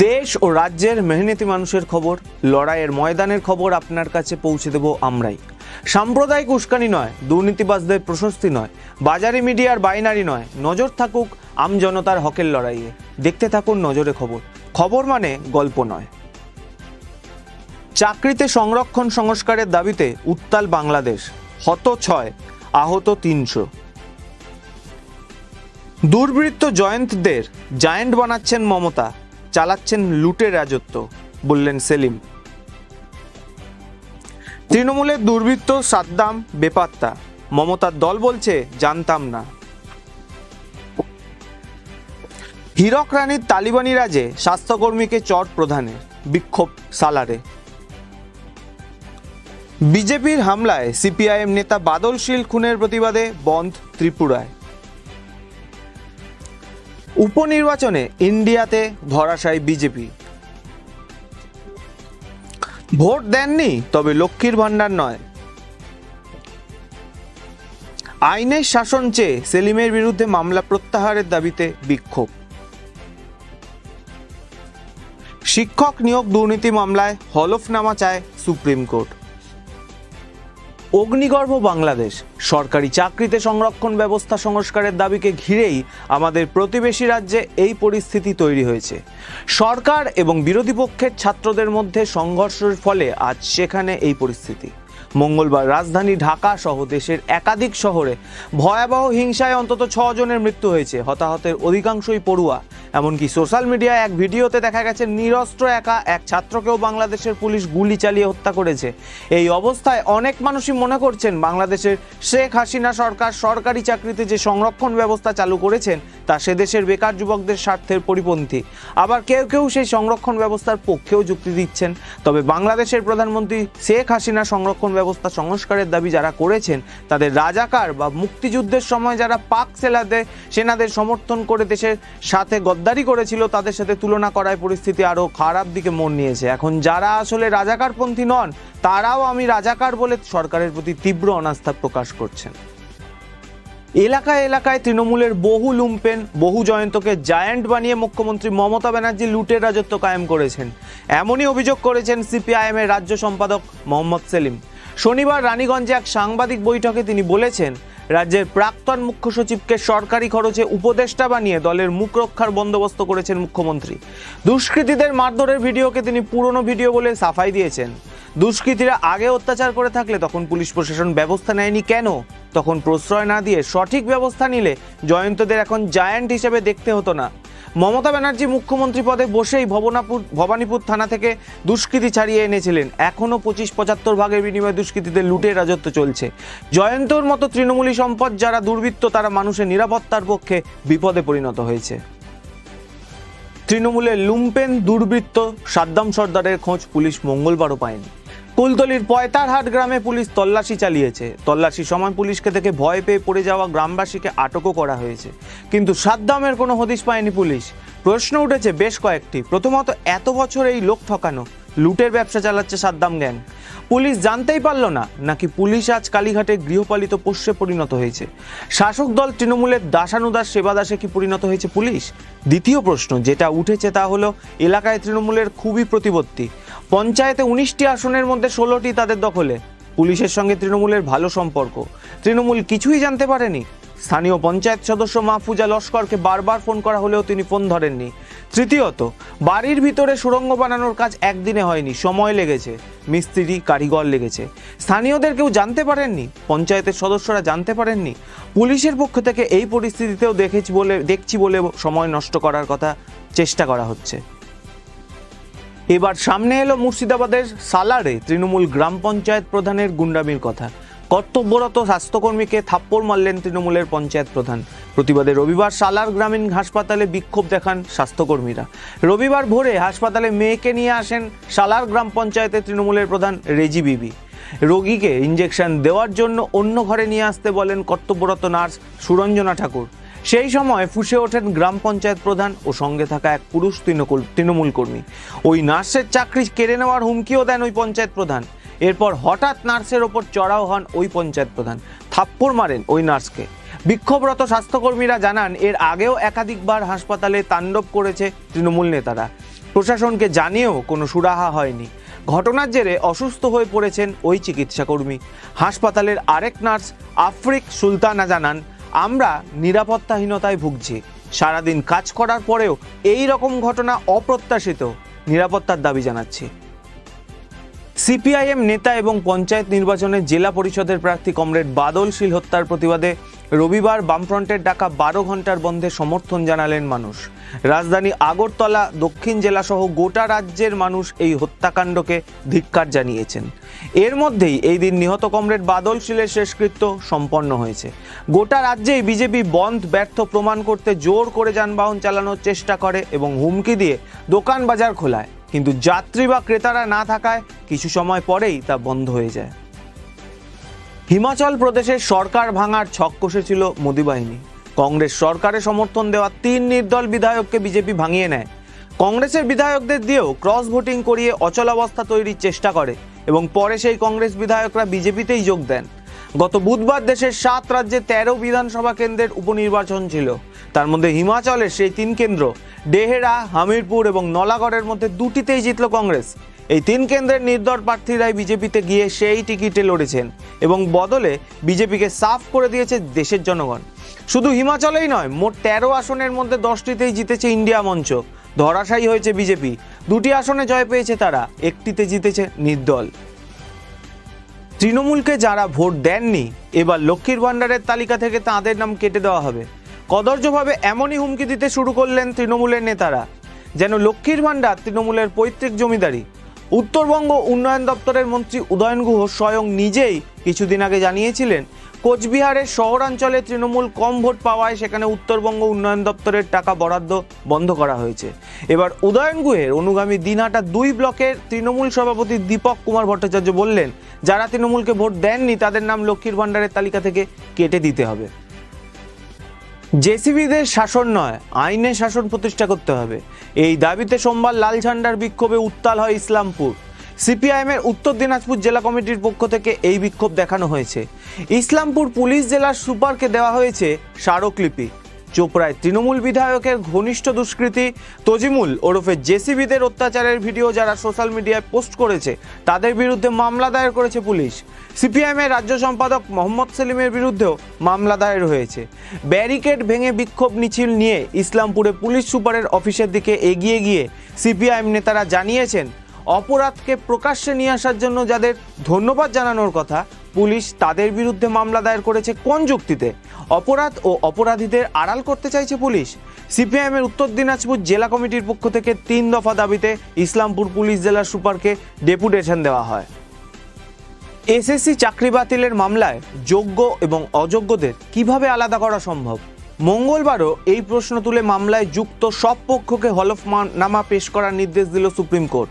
দেশ ও রাজ্যের মেহনতি মানুষের খবর, লড়াইয়ের ময়দানের খবর আপনার কাছে পৌঁছে দেব আমরাই। সাম্প্রদায়িক উস্কানি নয়, দুর্নীতিবাজদের প্রশস্তি নয়, বাজারি মিডিয়ার বাইনারি নয়, নজর থাকুক আমজনতার হকের লড়াইয়ে। দেখতে থাকুন নজরে খবর। খবর মানে গল্প নয়। চাকরিতে সংরক্ষণ সংস্কারের দাবিতে উত্তাল বাংলাদেশ, হত ছয়, আহত তিনশো। দুর্বৃত্ত জয়ন্তদের, জায়েন্ট বানাচ্ছেন মমতা। চালাচ্ছেন লুটের রাজত্ব, বললেন সেলিম। তৃণমূলের দুর্বৃত্ত সাদ্দাম বেপাত্তা, মমতার দল বলছে, জানতাম না। হীরক রানীর তালিবানি রাজে স্বাস্থ্যকর্মীকে চট প্রধানে বিক্ষোভ সালারে। বিজেপির হামলায় সিপিআইএম নেতা বাদল শীল খুনের প্রতিবাদে বন্ধ ত্রিপুরায়। উপনির্বাচনে ইন্ডিয়াতে ধরাশায়ী বিজেপি। ভোট দেননি, তবে লক্ষ্মীর ভাণ্ডার নয়। আইনের শাসন চেয়ে সেলিমের বিরুদ্ধে মামলা প্রত্যাহারের দাবিতে বিক্ষোভ। শিক্ষক নিয়োগ দুর্নীতি মামলায় হলফনামা চায় সুপ্রিম কোর্ট। অগ্নিগর্ভ বাংলাদেশ। সরকারি চাকরিতে সংরক্ষণ ব্যবস্থা সংস্কারের দাবিকে ঘিরেই আমাদের প্রতিবেশী রাজ্যে এই পরিস্থিতি তৈরি হয়েছে। সরকার এবং বিরোধী পক্ষের ছাত্রদের মধ্যে সংঘর্ষের ফলে আজ সেখানে এই পরিস্থিতি। মঙ্গলবার রাজধানী ঢাকা সহ দেশের একাধিক শহরে ভয়াবহ হিংসায় অন্তত জনের মৃত্যু হয়েছে। হতাহতের অধিকাংশই পড়ুয়া। এমনকি সোশ্যাল মিডিয়ায় এক ভিডিওতে দেখা গেছে, নিরস্ত্র একা এক ছাত্রকেও বাংলাদেশের পুলিশ গুলি চালিয়ে হত্যা করেছে। এই অবস্থায় অনেক মানুষই মনে করছেন, বাংলাদেশের শেখ হাসিনা সরকার সরকারি চাকরিতে যে সংরক্ষণ ব্যবস্থা চালু করেছেন, তা সে দেশের বেকার যুবকদের স্বার্থের পরিপন্থী। আবার কেউ কেউ সেই সংরক্ষণ ব্যবস্থার পক্ষেও যুক্তি দিচ্ছেন। তবে বাংলাদেশের প্রধানমন্ত্রী শেখ হাসিনা সংরক্ষণ ব্যবস্থা সংস্কারের দাবি যারা করেছেন, তাদের রাজাকার বা মুক্তিযুদ্ধের সময় যারা পাক সেনাদের সেনাদের সমর্থন করে দেশের সাথে গদ্দারি করেছিল, তাদের সাথে তুলনা করায় পরিস্থিতি আরও খারাপ দিকে মন নিয়েছে। এখন যারা আসলে রাজাকারপন্থী নন, তারাও আমি রাজাকার বলে সরকারের প্রতি তীব্র অনাস্থা প্রকাশ করছেন। এলাকায় এলাকায় তৃণমূলের বহু লুম্পেন, বহু জয়ন্তকে জায়ান্ট বানিয়ে মুখ্যমন্ত্রী মমতা ব্যানার্জি লুটের রাজত্ব কায়েম করেছেন। এমনই অভিযোগ করেছেন সিপিআইএম এর রাজ্য সম্পাদক মোহাম্মদ সেলিম। শনিবার রানীগঞ্জে এক সাংবাদিক বৈঠকে তিনি বলেছেন, রাজ্যের প্রাক্তন মুখ্য সচিবকে সরকারি খরচে উপদেষ্টা বানিয়ে দলের মুখ রক্ষার বন্দোবস্ত করেছেন মুখ্যমন্ত্রী। দুষ্কৃতীদের মারধরের ভিডিওকে তিনি পুরনো ভিডিও বলে সাফাই দিয়েছেন। দুষ্কৃতীরা আগে অত্যাচার করে থাকলে তখন পুলিশ প্রশাসন ব্যবস্থা নেয়নি কেন? তখন প্রশ্রয় না দিয়ে সঠিক ব্যবস্থা নিলে জয়ন্তদের এখন জায়ান্ট হিসেবে দেখতে হতো না। মমতা ব্যানার্জি মুখ্যমন্ত্রী পদে বসেই ভবনাপুর ভবানীপুর থানা থেকে দুষ্কৃতী ছাড়িয়ে এনেছিলেন। এখনও পঁচিশ পঁচাত্তর ভাগের বিনিময়ে দুষ্কৃতীদের লুটের রাজত্ব চলছে। জয়ন্তর মতো তৃণমূলী সম্পদ যারা দুর্বৃত্ত, তারা মানুষের নিরাপত্তার পক্ষে বিপদে পরিণত হয়েছে। তৃণমূলের লুম্পেন দুর্বৃত্ত সাদ্দাম সর্দারের খোঁজ পুলিশ মঙ্গলবারও পায়নি। কুলতলির পয়তারহাট গ্রামে পুলিশ তল্লাশি চালিয়েছে। তল্লাশির সময় পুলিশকে দেখে ভয় পেয়ে পড়ে যাওয়া গ্রামবাসীকে আটকও করা হয়েছে। কিন্তু সাদ্দামের কোনো হদিশ পায়নি পুলিশ। প্রশ্ন উঠেছে বেশ কয়েকটি। প্রথমত, এত বছর এই লোক ঠকানো। লুটের ব্যবসা চালাচ্ছে সাদ্দাম গ্যাং। পুলিশ জানতেই পারল না, নাকি পুলিশ আজ কালীঘাটে গৃহপালিত পোষ্যে পরিণত হয়েছে। শাসক দল তৃণমূলের দাসানুদাস সেবাদাসে কি পরিণত হয়েছে পুলিশ? দ্বিতীয় প্রশ্ন, যেটা উঠেছে তা হলো, এলাকায় তৃণমূলের খুবই প্রতিপত্তি। পঞ্চায়েতে উনিশটি আসনের মধ্যে ষোলোটি তাদের দখলে। পুলিশের সঙ্গে তৃণমূলের ভালো সম্পর্ক। তৃণমূল কিছুই জানতে পারেনি। স্থানীয় পঞ্চায়েত সদস্য মাহফুজা লস্করকে বারবার ফোন করা হলেও তিনি ফোন ধরেননি। তৃতীয়ত, বাড়ির ভিতরে সুড়ঙ্গ বানানোর কাজ একদিনে হয়নি, সময় লেগেছে, মিস্ত্রি, কারিগর লেগেছে। স্থানীয়দের কেউ জানতে পারেননি, পঞ্চায়েতের সদস্যরা জানতে পারেননি। পুলিশের পক্ষ থেকে এই পরিস্থিতিতেও দেখেছি বলে দেখছি বলে সময় নষ্ট করার কথা চেষ্টা করা হচ্ছে। এবার সামনে এলো মুর্শিদাবাদের সালারে তৃণমূল গ্রাম পঞ্চায়েত প্রধানের গুন্ডামির কথা। কর্তব্যরত স্বাস্থ্যকর্মীকে থাপ্পড় মারলেন তৃণমূলের পঞ্চায়েত প্রধান। প্রতিবাদে রবিবার সালার গ্রামীণ হাসপাতালে বিক্ষোভ দেখান স্বাস্থ্যকর্মীরা। রবিবার ভোরে হাসপাতালে মেয়েকে নিয়ে আসেন সালার গ্রাম পঞ্চায়েতের তৃণমূলের প্রধান রেজি বিবি। রোগীকে ইঞ্জেকশন দেওয়ার জন্য অন্য ঘরে নিয়ে আসতে বলেন কর্তব্যরত নার্স সুরঞ্জনা ঠাকুর। সেই সময় ফুসে ওঠেন গ্রাম পঞ্চায়েত প্রধান ও সঙ্গে থাকা এক পুরুষ তৃণমূল তৃণমূল কর্মী। ওই নার্সের চাকরি কেড়ে নেওয়ার হুমকিও দেন ওই পঞ্চায়েত প্রধান। এরপর হঠাৎ নার্সের ওপর চড়াও হন ওই পঞ্চায়েত প্রধান। থাপ্পড় মারেন ওই নার্সকে। বিক্ষোভরত স্বাস্থ্যকর্মীরা জানান, এর আগেও একাধিকবার হাসপাতালে তাণ্ডব করেছে তৃণমূল নেতারা। প্রশাসনকে জানিয়েও কোনো সুরাহা হয়নি। ঘটনার জেরে অসুস্থ হয়ে পড়েছেন ওই চিকিৎসাকর্মী। হাসপাতালের আরেক নার্স, আফ্রিক সুলতানা জানান আমরা নিরাপত্তাহীনতায় ভুগছি। সারাদিন কাজ করার পরেও এই রকম ঘটনা অপ্রত্যাশিত, নিরাপত্তার দাবি জানাচ্ছি। সিপিআইএম নেতা এবং পঞ্চায়েত নির্বাচনে জেলা পরিষদের প্রার্থী কমরেড বাদল শীল হত্যার প্রতিবাদে রবিবার বামফ্রন্টের ডাকা বারো ঘণ্টার বন্ধে সমর্থন জানালেন মানুষ। রাজধানী আগরতলা, দক্ষিণ জেলাসহ গোটা রাজ্যের মানুষ এই হত্যাকাণ্ডকে ধিক্কার জানিয়েছেন। এর মধ্যেই এই দিন নিহত কমরেড বাদল শীলের শেষকৃত্য সম্পন্ন হয়েছে। গোটা রাজ্যেই বিজেপি বন্ধ ব্যর্থ প্রমাণ করতে জোর করে যানবাহন চালানোর চেষ্টা করে এবং হুমকি দিয়ে দোকান বাজার খোলায়। কিন্তু যাত্রী বা ক্রেতারা না থাকায় কিছু সময় পরেই তা বন্ধ হয়ে যায়। হিমাচল প্রদেশের সরকার ভাঙার ছক কষেছিল মোদি বাহিনী। কংগ্রেস সরকারে সমর্থন দেওয়া তিন নির্দল বিধায়ককে বিজেপি ভাঙিয়ে নেয়। কংগ্রেসের বিধায়কদের দিয়েও ক্রস ভোটিং করিয়ে অচলাবস্থা তৈরির চেষ্টা করে এবং পরে সেই কংগ্রেস বিধায়করা বিজেপিতেই যোগ দেন। গত বুধবার দেশের সাত রাজ্যে তেরো বিধানসভা কেন্দ্রের উপনির্বাচন ছিল। তার মধ্যে হিমাচলের সেই তিন কেন্দ্র ডেহেরা হামিরপুর এবং নলাগড়ের মধ্যে দুটিতেই জিতল কংগ্রেস। এই তিন কেন্দ্রের নির্দল প্রার্থীরাই বিজেপিতে গিয়ে সেই টিকিটে লড়েছেন এবং বদলে বিজেপিকে সাফ করে দিয়েছে দেশের জনগণ। শুধু হিমাচলেই নয়, মোট তেরো আসনের মধ্যে দশটিতেই জিতেছে ইন্ডিয়া মঞ্চ। ধরাশায়ী হয়েছে বিজেপি। দুটি আসনে জয় পেয়েছে তারা, একটিতে জিতেছে নির্দল। তৃণমূলকে যারা ভোট দেননি, এবার লক্ষ্মীর ভাণ্ডারের তালিকা থেকে তাঁদের নাম কেটে দেওয়া হবে। কদর্যভাবে এমনই হুমকি দিতে শুরু করলেন তৃণমূলের নেতারা, যেন লক্ষ্মীর ভাণ্ডার তৃণমূলের পৈতৃক জমিদারি। উত্তরবঙ্গ উন্নয়ন দপ্তরের মন্ত্রী উদয়ন গুহ স্বয়ং নিজেই কিছুদিন আগে জানিয়েছিলেন, কোচবিহারের শহরাঞ্চলে তৃণমূল কম ভোট পাওয়ায় সেখানে উত্তরবঙ্গ উন্নয়ন দপ্তরের টাকা বরাদ্দ বন্ধ করা হয়েছে। এবার উদয়ন গুহের অনুগামী দিনহাটা দুই ব্লকের তৃণমূল সভাপতি দীপক কুমার ভট্টাচার্য বললেন, যারা তৃণমূলকে ভোট দেননি তাদের নাম লক্ষ্মীর ভাণ্ডারের তালিকা থেকে কেটে দিতে হবে। জেসিবিদের শাসন নয়, আইনে শাসন প্রতিষ্ঠা করতে হবে। এই দাবিতে সোমবার লাল ঝান্ডার বিক্ষোভে উত্তাল হয় ইসলামপুর। সিপিআইএমের উত্তর দিনাজপুর জেলা কমিটির পক্ষ থেকে এই বিক্ষোভ দেখানো হয়েছে। ইসলামপুর পুলিশ জেলার সুপারকে দেওয়া হয়েছে স্মারকলিপি। চোপড়ায় তৃণমূল বিধায়কের ঘনিষ্ঠ দুষ্কৃতী তজিমুল ওরফে জেসিবিদের অত্যাচারের ভিডিও যারা সোশ্যাল মিডিয়ায় পোস্ট করেছে, তাদের বিরুদ্ধে মামলা দায়ের করেছে পুলিশ। সিপিআইএমের রাজ্য সম্পাদক মোহাম্মদ সেলিমের বিরুদ্ধেও মামলা দায়ের হয়েছে। ব্যারিকেড ভেঙে বিক্ষোভ মিছিল নিয়ে ইসলামপুরে পুলিশ সুপারের অফিসের দিকে এগিয়ে গিয়ে সিপিআইএম নেতারা জানিয়েছেন অপরাধকে প্রকাশ্যে নিয়ে আসার জন্য যাদের ধন্যবাদ জানানোর কথা, পুলিশ তাদের বিরুদ্ধে মামলা দায়ের করেছে কোন যুক্তিতে? অপরাধ ও অপরাধীদের আড়াল করতে চাইছে পুলিশ? সিপিআইএমের উত্তর দিনাজপুর জেলা কমিটির পক্ষ থেকে তিন দফা দাবিতে ইসলামপুর পুলিশ জেলার সুপারকে ডেপুটেশন দেওয়া হয়। এসএসসি চাকরি বাতিলের মামলায় যোগ্য এবং অযোগ্যদের কীভাবে আলাদা করা সম্ভব? মঙ্গলবারও এই প্রশ্ন তুলে মামলায় যুক্ত সব পক্ষকে হলফ হলফনামা পেশ করার নির্দেশ দিল সুপ্রিম কোর্ট।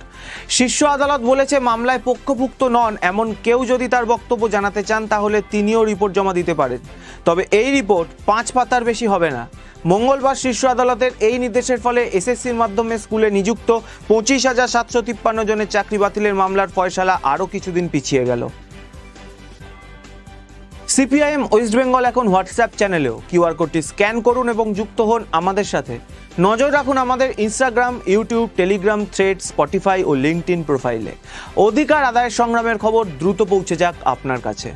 শীর্ষ আদালত বলেছে, মামলায় পক্ষভুক্ত নন, এমন কেউ যদি তার বক্তব্য জানাতে চান, তাহলে তিনিও রিপোর্ট জমা দিতে পারেন। তবে এই রিপোর্ট পাঁচ পাতার বেশি হবে না। মঙ্গলবার শীর্ষ আদালতের এই নির্দেশের ফলে এসএসসির মাধ্যমে স্কুলে নিযুক্ত পঁচিশ হাজার সাতশো তিপ্পান্ন জনের চাকরি বাতিলের মামলার ফয়সালা আরও কিছুদিন পিছিয়ে গেল। সিপিআইএম ওয়েস্ট বেঙ্গল এখন হোয়াটসঅ্যাপ চ্যানেলেও কিউআর কোডটি স্ক্যান করুন এবং যুক্ত হন আমাদের সাথে। নজর রাখুন আমাদের Instagram, YouTube, Telegram thread Spotify ও লিঙ্কড প্রোফাইলে। অধিকার আদায়ের সংগ্রামের খবর দ্রুত পৌঁছে যাক আপনার কাছে।